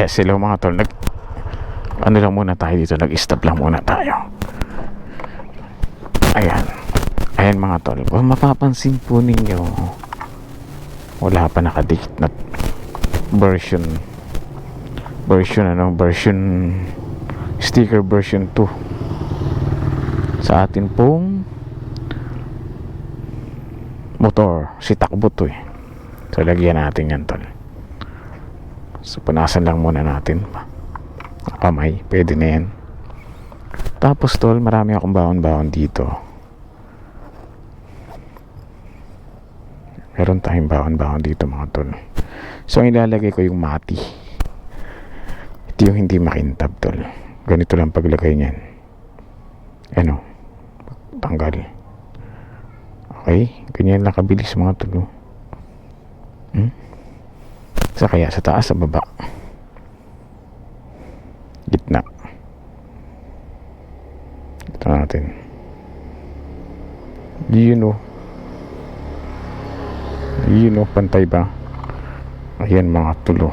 Yes, hello mga tol. Nag, ano lang muna tayo dito. Nag-stop lang muna tayo. Ayan. Ayan mga tol. Kung mapapansin po ninyo, wala pa nakadikit na version version ano version sticker version 2 sa atin pong motor si takbo to eh so lagyan natin yan tol so punasan lang muna natin. Kamay pwede na yan. Tapos tol marami akong baon-baon dito. Meron tayong baon-baon dito mga tol. So ang ilalagay ko yung mati. Ito yung hindi makintab tol. Ganito lang paglagay niyan. Ano? Tanggal. Okay? Ganyan lang kabilis mga tol? Sa kaya sa taas sa baba gitna ito natin yun oh yun oh pantay ba ayan mga tulo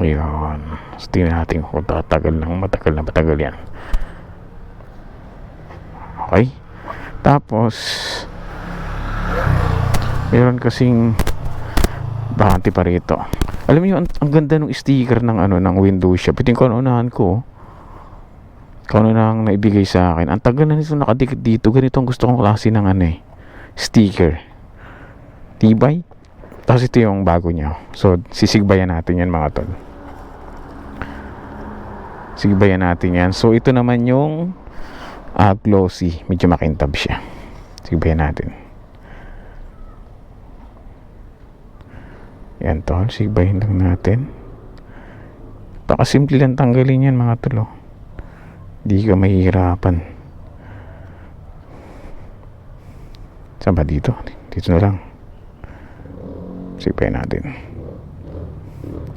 Ayun. So, tingnan natin kung tatagal ng matagal na matagal yan. Okay. Tapos, meron kasing bakante pa rito. Alam niyo ang, ang ganda ng sticker ng ano ng window shop. Ito yung kaunahan ko. Kaunahang naibigay sa akin. Ang tagal na nito nakadikit dito. Ganito ang gusto kong klase ng ano eh. Sticker. Tibay. Tapos ito yung bago niya. So, sisigbayan natin yan mga tol. Sigbayan natin yan. So, ito naman yung ah, glossy. Medyo makintab siya. Sigbayan natin. Yan tol. Sigbayan lang natin. Pakasimple lang tanggalin yan mga tol. oh. Hindi ka mahihirapan. Saan ba dito? Dito na lang. Sigbayan natin.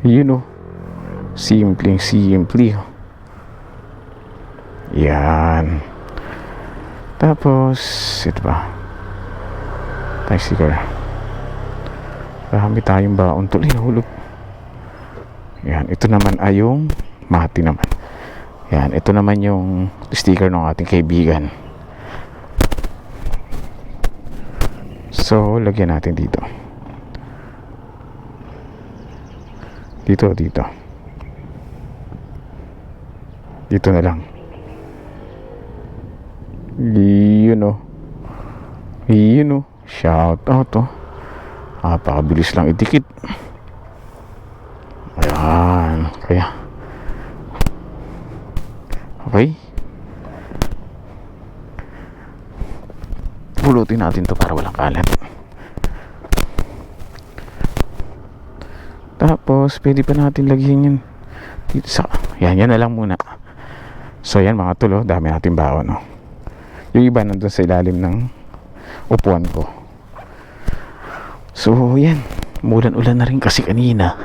Yun oh. Simple. oh. Yan. Tapos, ito ba? Tricycle. Marami tayong baon tuloy. Hulog. Yan. Ito naman ay yung mati naman. Yan. Ito naman yung sticker ng ating kaibigan. So, lagyan natin dito. Dito, dito. Dito na lang. Yun o. Yun o. Shout out o. Napakabilis lang idikit. Ayan. Kaya. Okay. Pulutin natin to para walang kalat. Tapos, pwede pa natin lagyan yan dito sa, yan, yan na lang muna. So, yan mga tulo, dami natin baon, no? Yung iba nandun sa ilalim ng upuan ko. So, yan. Mulan-ulan na rin kasi kanina.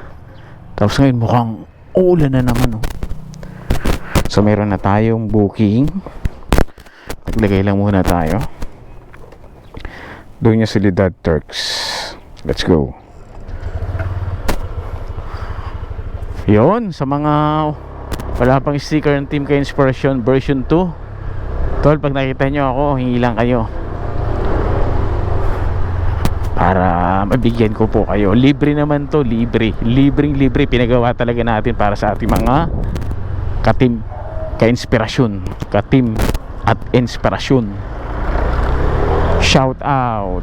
Tapos ngayon, mukhang ulan na naman, no? So, meron na tayong booking. Naglagay lang muna tayo. Doon niya Solidad Turks. Let's go. Yon sa mga wala pang sticker ng Team K Inspiration version 2. Tol, pag nakita nyo ako, hingi lang kayo. Para mabigyan ko po kayo. Libre naman to, libre. Libreng libre. Pinagawa talaga natin para sa ating mga katim ka-inspirasyon. Katim at inspirasyon. Shout out